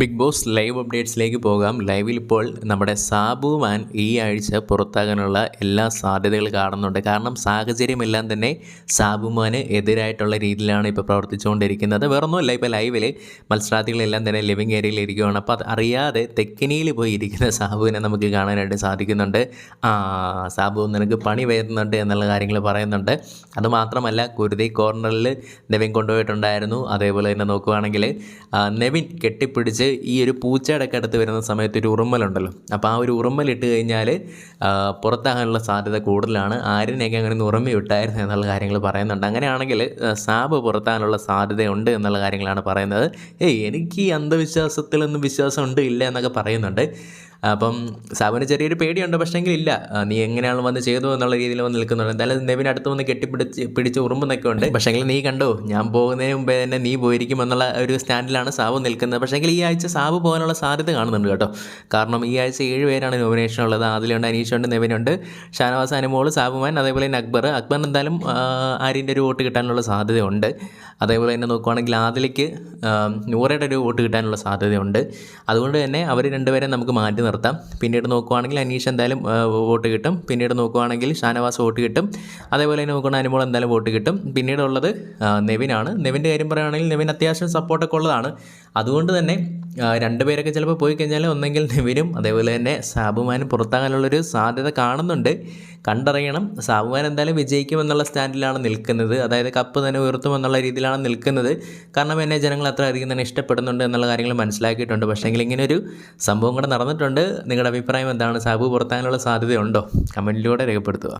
Big boss live അപ്ഡേറ്റ്സിലേക്ക് പോകാം. ലൈവിൽ ഇപ്പോൾ നമ്മുടെ സാബു മാൻ ഈ ആഴ്ച പുറത്താകാനുള്ള എല്ലാ സാധ്യതകൾ കാണുന്നുണ്ട്. കാരണം സാഹചര്യമെല്ലാം തന്നെ സാബു മാന് എതിരായിട്ടുള്ള രീതിയിലാണ് ഇപ്പോൾ പ്രവർത്തിച്ചുകൊണ്ടിരിക്കുന്നത്. വേറൊന്നുമല്ല ഇപ്പോൾ ലൈവിൽ മത്സരാർത്ഥികളെല്ലാം തന്നെ ലിവിങ് ഏരിയയിൽ ഇരിക്കുകയാണ്. അപ്പോൾ അത് അറിയാതെ തെക്കിനിയിൽ പോയി ഇരിക്കുന്ന സാബുവിനെ നമുക്ക് കാണാനായിട്ട് സാധിക്കുന്നുണ്ട്. ആ സാബു നിനക്ക് പണി വരുന്നുണ്ട് എന്നുള്ള കാര്യങ്ങൾ പറയുന്നുണ്ട്. അതുമാത്രമല്ല കുരുതി കോർണറിൽ നെവിൻ കൊണ്ടുപോയിട്ടുണ്ടായിരുന്നു. അതേപോലെ തന്നെ നോക്കുവാണെങ്കിൽ ആ, നെവിൻ കെട്ടിപ്പിടിച്ച് ഈ ഒരു പൂച്ചയുടെ ഒക്കെ അടുത്ത് വരുന്ന സമയത്ത് ഒരു ഉറുമ്മലുണ്ടല്ലോ. അപ്പോൾ ആ ഒരു ഉറുമ്മലിട്ട് കഴിഞ്ഞാൽ പുറത്താകാനുള്ള സാധ്യത കൂടുതലാണ്. ആരിനെയൊക്കെ അങ്ങനെ ഒന്ന് ഉറുമ്മി വിട്ടായിരുന്നു എന്നുള്ള കാര്യങ്ങൾ പറയുന്നുണ്ട്. അങ്ങനെയാണെങ്കിൽ സാബ് പുറത്താകാനുള്ള സാധ്യതയുണ്ട് എന്നുള്ള കാര്യങ്ങളാണ് പറയുന്നത്. ഏയ് എനിക്ക് ഈ അന്ധവിശ്വാസത്തിലൊന്നും വിശ്വാസം ഉണ്ട് ഇല്ല എന്നൊക്കെ പറയുന്നുണ്ട്. അപ്പം സാബുവിന് ചെറിയൊരു പേടിയുണ്ട് പക്ഷേങ്കിൽ ഇല്ല. നീ എങ്ങനെയാണ് വന്ന് ചെയ്തു എന്നുള്ള രീതിയിൽ വന്ന് നിൽക്കുന്നുണ്ട്. എന്തായാലും നെവിൻ അടുത്ത് വന്ന് കെട്ടിപ്പിടിച്ച് പിടിച്ച് ഉറുമ്പെന്നൊക്കെ ഉണ്ട്. പക്ഷേങ്കിൽ നീ കണ്ടോ ഞാൻ പോകുന്നതിന് മുമ്പേ തന്നെ നീ പോയിരിക്കും എന്നുള്ള ഒരു സ്റ്റാൻഡിലാണ് സാബു നിൽക്കുന്നത്. പക്ഷേങ്കിൽ ഈ ആഴ്ച സാബു പോകാനുള്ള സാധ്യത കാണുന്നുണ്ട് കേട്ടോ. കാരണം ഈ ആഴ്ച ഏഴ് പേരാണ് നോമിനേഷൻ ഉള്ളത്. അതിലുണ്ട് അനീഷുണ്ട് നെവിനുണ്ട് ഷാനവാസ് അനുമോൾ സാബുമാൻ അതേപോലെ തന്നെ അക്ബർ. അക്ബർ എന്തായാലും ആര്യന്റെ ഒരു വോട്ട് കിട്ടാനുള്ള സാധ്യതയുണ്ട്. അതേപോലെ തന്നെ നോക്കുവാണെങ്കിൽ ആദിലേക്ക് നൂറയുടെ ഒരു വോട്ട് കിട്ടാനുള്ള സാധ്യതയുണ്ട്. അതുകൊണ്ട് തന്നെ അവർ രണ്ടുപേരെ നമുക്ക് മാറ്റി നിർത്താം. പിന്നീട് നോക്കുവാണെങ്കിൽ അനീഷ് എന്തായാലും വോട്ട് കിട്ടും. പിന്നീട് നോക്കുവാണെങ്കിൽ ഷാനവാസ് വോട്ട് കിട്ടും. അതേപോലെ തന്നെ നോക്കുകയാണെങ്കിൽ അനുമോൾ എന്തായാലും വോട്ട് കിട്ടും. പിന്നീടുള്ളത് നെവിനാണ്. നെവിന്റെ കാര്യം പറയുകയാണെങ്കിൽ നെവിൻ അത്യാവശ്യം സപ്പോർട്ടൊക്കെ ഉള്ളതാണ്. അതുകൊണ്ട് തന്നെ രണ്ടുപേരൊക്കെ ചിലപ്പോൾ പോയി കഴിഞ്ഞാൽ ഒന്നെങ്കിൽ നിവിനും അതേപോലെ തന്നെ സാബുമാനും പുറത്താകാനുള്ളൊരു സാധ്യത കാണുന്നുണ്ട്. കണ്ടറിയണം സാബുമാൻ എന്തായാലും വിജയിക്കുമെന്നുള്ള സ്റ്റാൻഡിലാണ് നിൽക്കുന്നത്. അതായത് കപ്പ് തന്നെ ഉയർത്തുമെന്നുള്ള രീതിയിലാണ് നിൽക്കുന്നത്. കാരണം എന്നെ ജനങ്ങൾ അത്ര അധികം തന്നെ ഇഷ്ടപ്പെടുന്നുണ്ട് എന്നുള്ള കാര്യങ്ങൾ മനസ്സിലാക്കിയിട്ടുണ്ട്. പക്ഷേ ഇങ്ങനെ ഒരു സംഭവം കൂടെ നടന്നിട്ടുണ്ട്. നിങ്ങളുടെ അഭിപ്രായം എന്താണ്? സാബു പുറത്താകാനുള്ള സാധ്യതയുണ്ടോ? കമന്റിലൂടെ രേഖപ്പെടുത്തുക.